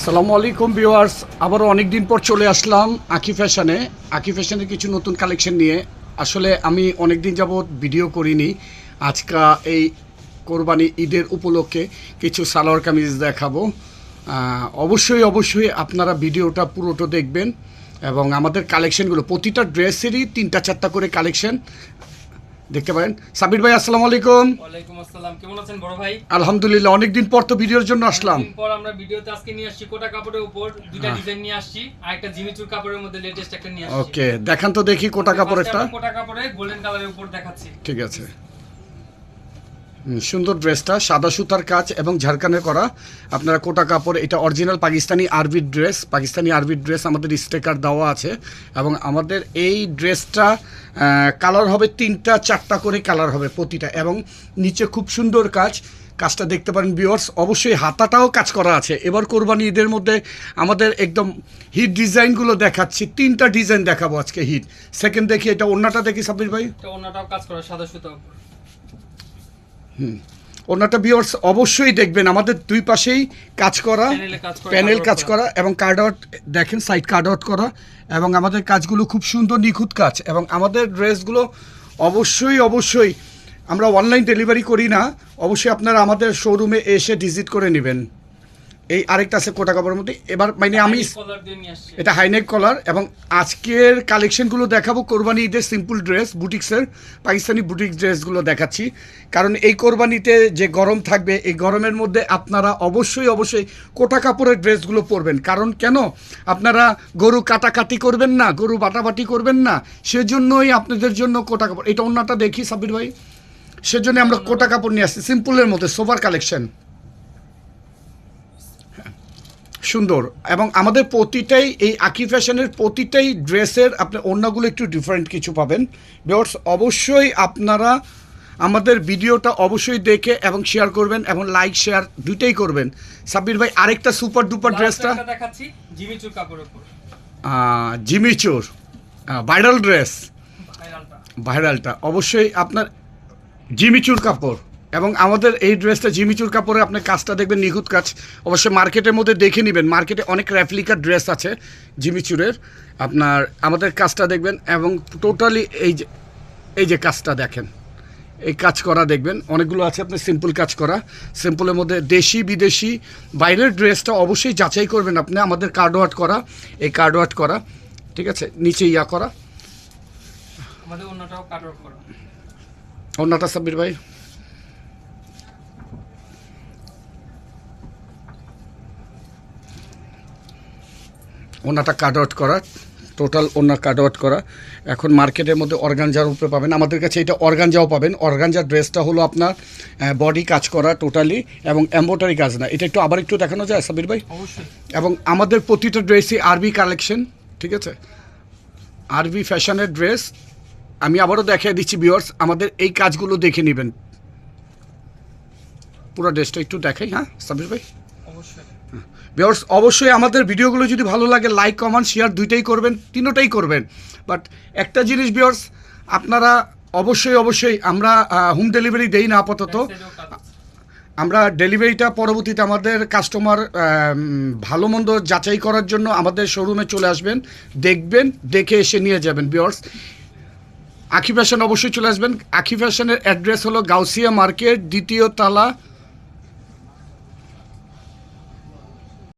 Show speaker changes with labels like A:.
A: আসসালামু আলাইকুম ভিউয়ার্স, আবারও অনেক দিন পর চলে আসলাম আকি ফ্যাশনে। আকি ফ্যাশনের কিছু নতুন কালেকশন নিয়ে। আসলে আমি অনেক দিন যাবৎ ভিডিও করিনি। আজকা এই কোরবানি ঈদের উপলক্ষে কিছু সালোয়ার কামিজ দেখাবো। অবশ্যই অবশ্যই আপনারা ভিডিওটা পুরোটা দেখবেন এবং আমাদের কালেকশনগুলো, প্রতিটা ড্রেসেরই তিনটা চারটা করে কালেকশন। দেখতে পারেন। সাবির ভাই আসসালামু আলাইকুম।
B: ওয়ালাইকুম আসসালাম। কেমন আছেন বড় ভাই?
A: আলহামদুলিল্লাহ অনেক দিন পর তো ভিডিওর জন্য আসলাম।
B: পর আমরা ভিডিওতে আজকে নিয়ে আসছি কোটা কাপড়ের উপর। দুইটা
A: হ্যাঁ।
B: ডিজাইন নিয়ে আসছি। আর একটা জিমিচুর কাপড়ের মধ্যে লেটেস্ট একটা নিয়ে আসছি।
A: ওকে দেখান তো দেখি কোটা
B: কাপড় একটা কোটা কাপড়ে গোল্ডেন কালারের উপর দেখাচ্ছি।
A: ঠিক আছে। সুন্দর ড্রেসটা, সাদা সুতার কাজ এবং ঝাড়খানের করা। আপনারা কোটা কাপড়, এটা অরিজিনাল পাকিস্তানি আরবি ড্রেস। পাকিস্তানি আরবি ড্রেস আমাদের স্টেকার দেওয়া আছে। এবং আমাদের এই ড্রেসটা কালার হবে তিনটা, চারটা করে কালার হবে প্রতিটা। এবং নিচে খুব সুন্দর কাজ। কাজটা দেখতে পারেন ভিউয়ার্স অবশ্যই হাতাটাও কাজ করা আছে। এবার কোরবানি ঈদের মধ্যে আমাদের একদম হিট ডিজাইনগুলো দেখাচ্ছি। তিনটা ডিজাইন দেখাবো আজকে হিট সেকেন্ড দেখি, এটা অন্যটা দেখি সাবির ভাই।
B: অন্যটাও কাজ করা, সাদা সুতা উপর
A: ওনাটা বিয়ার্স অবশ্যই দেখবেন। আমাদের দুই পাশেই কাজ করা
B: প্যানেলে কাজ করা,
A: প্যানেল কাজ করা। এবং কার্ড আউট দেখেন সাইড কার্ড আউট করা এবং আমাদের কাজগুলো খুব সুন্দর নিখুঁত কাজ এবং আমাদের ড্রেসগুলো অবশ্যই অবশ্যই আমরা অনলাইন ডেলিভারি করি না। অবশ্যই আপনারা আমাদের শোরুমে এসে ভিজিট করে নেবেন। এই আরেকটা আছে কোটা কাপড়ের মধ্যে। এবার মানে আমি এটা হাইনেক কলার এবং আজকের কালেকশনগুলো দেখাবো কোরবানি ঈদের সিম্পল ড্রেস বুটিক্সের পাকিস্তানি বুটিক ড্রেসগুলো দেখাচ্ছি। কারণ এই কোরবানিতে যে গরম থাকবে এই গরমের মধ্যে আপনারা অবশ্যই অবশ্যই কোটা কাপড়ের ড্রেসগুলো পরবেন। কারণ কেন? আপনারা গরু কাটাকাটি করবেন না গরু বাটাবাটি করবেন না সেজন্যই আপনাদের জন্য কোটা কাপড়। এটা অন্যটা দেখি সাবির ভাই। সেজন্য আমরা কোটা কাপড় নিয়ে আসছি সিম্পলের মধ্যে সোভার কালেকশন সুন্দর এবং আমাদের প্রতিটাই এই আকি ফ্যাশনের প্রতিটাই ড্রেসের আপনার অন্যগুলো একটু ডিফারেন্ট কিছু পাবেন। বিকজ অবশ্যই আপনারা আমাদের ভিডিওটা অবশ্যই দেখে এবং শেয়ার করবেন এবং লাইক শেয়ার দুইটাই করবেন। সাব্বির ভাই আরেকটা সুপার ডুপার ড্রেসটা
B: দেখাচ্ছি জিমিচুর কাপড়ের উপর।
A: জিমিচোর ভাইরাল ড্রেস
B: ভাইরালটা।
A: ভাইরালটা। অবশ্যই আপনার জিমিচুর কাপড়। এবং আমাদের এই ড্রেসটা জিমিচুর কাপড়ে আপনার কাজটা দেখবেন নিখুঁত কাজ। অবশ্যই মার্কেটের মধ্যে দেখে নেবেন মার্কেটে অনেক র্যাপ্লিকার ড্রেস আছে জিমিচুরের আপনার আমাদের কাজটা দেখবেন এবং টোটালি এই যে এই যে কাজটা দেখেন এই কাজ করা দেখবেন। অনেকগুলো আছে আপনার সিম্পল কাজ করা। সিম্পলের মধ্যে দেশি বিদেশি বাইরের ড্রেসটা অবশ্যই যাচাই করবেন আপনি আমাদের কার্ড ওয়াট করা এই কার্ড ওয়াট করা ঠিক আছে? নিচে ইয়া করা।
B: আমাদের অন্যটাও কাট করা।
A: অন্যটা সাব্বির ভাই। ওনাটা কাট আউট করা টোটাল ওনার কাট আউট করা। এখন মার্কেটের মধ্যে অর্গানজার উপরে পাবেন। আমাদের কাছে এটা অর্গানজাও পাবেন। অর্গানজার ড্রেসটা হলো আপনার বডি কাজ করা টোটালি এবং এম্বোটারি কাজ না। এটা একটু আবার একটু দেখানো যায় সাবির ভাই?
B: অবশ্যই।
A: এবং আমাদের প্রতিটা ড্রেসই আরবি কালেকশন ঠিক আছে? আরবি ফ্যাশনের ড্রেস আমি আবারও দেখিয়ে দিচ্ছি বিয়ার্স আমাদের এই কাজগুলো দেখে নেবেন। পুরো ড্রেসটা একটু দেখাই হ্যাঁ সাবির ভাই? বিয়ার্স অবশ্যই আমাদের ভিডিওগুলো যদি ভালো লাগে লাইক কমেন্ট শেয়ার দুইটাই করবেন তিনোটাই করবেন। বাট একটা জিনিস বিয়ার্স আপনারা অবশ্যই অবশ্যই আমরা হোম ডেলিভারি দেই না আপাতত। আমরা ডেলিভারিটা পরবর্তীতে আমাদের কাস্টমার ভালো মন্দ যাচাই করার জন্য আমাদের শোরুমে চলে আসবেন। দেখবেন দেখে এসে নিয়ে যাবেন বিয়ার্স আখি ফ্যাশন অবশ্যই চলে আসবেন। আখি ফ্যাশনের অ্যাড্রেস হলো গাউসিয়া মার্কেট দ্বিতীয় তালা